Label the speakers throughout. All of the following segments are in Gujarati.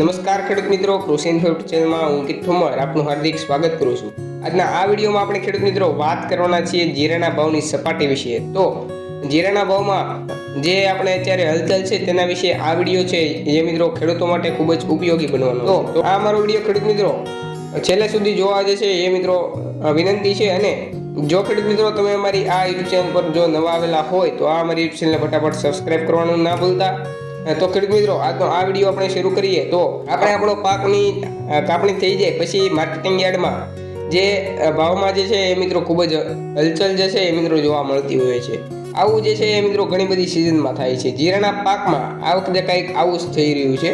Speaker 1: નમસ્કાર ખેડૂત મિત્રો, કૃષિ ઇન્ફોર્મેટિવ ચેનલમાં હું કિટ ઠુમર આપનું હાર્દિક સ્વાગત કરું છું. આજના આ વિડીયોમાં આપણે ખેડૂત મિત્રો વાત કરવાના છીએ જીરાના ભાવની સપાટી વિશે. તો જીરાના ભાવમાં જે આપણે અત્યારે હલચલ છે તેના વિશે આ વીડિયો છે જે મિત્રો ખેડૂતો માટે ખૂબ જ ઉપયોગી બનવાનો. તો આ મારો વીડિયો ખેડૂત મિત્રો છેલ્લે સુધી જોવા જે છે એ મિત્રો વિનંતી છે અને જો ખેડૂત મિત્રો તમે અમારી આ યુટ્યુબ ચેનલ પર જો નવા આવેલા હોય તો આ અમારી યુટ્યુબ ચેનલને ફટાફટ સબસ્ક્રાઇબ કરવાનું ના ભૂલતા. તો ખેડૂત મિત્રો, આજનો આ વીડિયો આપણે શરૂ કરીએ. તો આપણે આપણો પાકની કાપણી થઈ જાય, પછી માર્કેટિંગ યાર્ડમાં જે ભાવમાં જે છે એ મિત્રો ખૂબ જ હલચલ જે છે એ મિત્રો જોવા મળતી હોય છે. આવું જે છે એ મિત્રો ઘણી બધી સિઝનમાં થાય છે. જીરાના પાકમાં આ વખતે કંઈક આવું જ થઈ રહ્યું છે.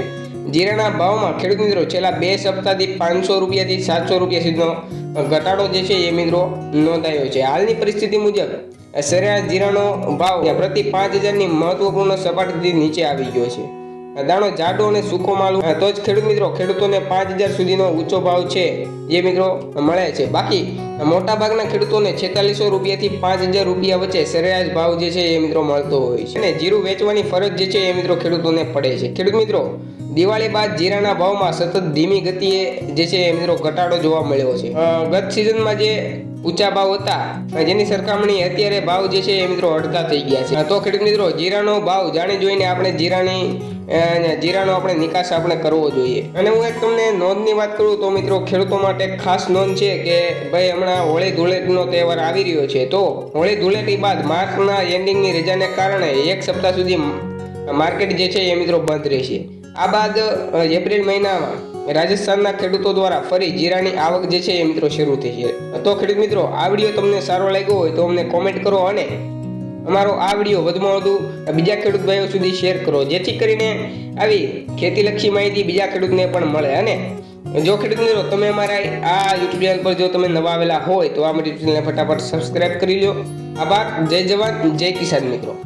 Speaker 1: જીરાના ભાવમાં ખેડૂત મિત્રો છેલ્લા બે સપ્તાહથી પાંચસો રૂપિયાથી સાતસો રૂપિયા સુધીનો ઘટાડો જે છે એ મિત્રો નોંધાયો છે. હાલની પરિસ્થિતિ મુજબ સરેરાશ જીરાનો ભાવ પ્રતિ પાંચ હજારની મહત્વપૂર્ણ સપાટીથી નીચે આવી ગયો છે. દાણો જાડો અને સૂકો માલ તો જ ખેડૂત મિત્રો, ખેડૂતોને પાંચ હજાર સુધીનો ઊંચો ભાવ છે. એ મિત્રો મળે છે. બાકી મોટાભાગના ખેડૂતોને છેતાલીસો રૂપિયાથી પાંચ હજાર રૂપિયા વચ્ચે સરેરાશ ભાવ જે છે એ મિત્રો મળતો હોય છે. અને જીરું વેચવાની ફરજ જે છે એ મિત્રો ખેડૂતોને પડે છે. ખેડૂત મિત્રો, દિવાળી બાદ જીરાના ભાવમાં સતત ધીમી ગતિએ જે છે એ મિત્રો ઘટાડો જોવા મળ્યો છે. ગત સિઝનમાં જે ઊંચા ભાવ હતા જેની સરખામણી અત્યારે ભાવ જે છે એ મિત્રો અડધા થઈ ગયા છે. તો ખેડૂત મિત્રો, જીરાનો ભાવ જાણી જોઈને આપણે જીરાની જીરાનો આપણે નિકાસ આપણે કરવો જોઈએ. અને હું એક તમને નોંધની વાત કરું તો મિત્રો, ખેડૂતો માટે ખાસ નોંધ છે કે ભાઈ હમણાં હોળી ધૂળેટનો તહેવાર આવી રહ્યો છે, તો હોળી ધૂળેટી બાદ માર્ચના એન્ડિંગની રજાને કારણે એક સપ્તાહ સુધી માર્કેટ જે છે એ મિત્રો બંધ રહેશે. આ બાદ એપ્રિલ મહિનામાં રાજસ્થાનના ખેડૂતો દ્વારા ફરી જીરાની આવક જે છે એ મિત્રો શરૂ થઈ છે. તો ખેડૂત મિત્રો, આ વીડિયો તમને સારો લાગ્યો હોય તો અમને કોમેન્ટ કરો અને અમારો આ વીડિયો વધુમાં વધુ બીજા ખેડૂત ભાઈઓ સુધી શેર કરો. જેથી કરીને આવી ખેતીલક્ષી માહિતી બીજા ખેડૂતને પણ મળે. અને જો ખેડૂત મિત્રો, તમે અમારા આ યુટ્યુબ ચેનલ પર જો તમે નવા આવેલા હોય, તો આ મારી ચેનલને ફટાફટ સબસ્ક્રાઇબ કરી લો આભાર. જય જવાન, જય કિસાન મિત્રો.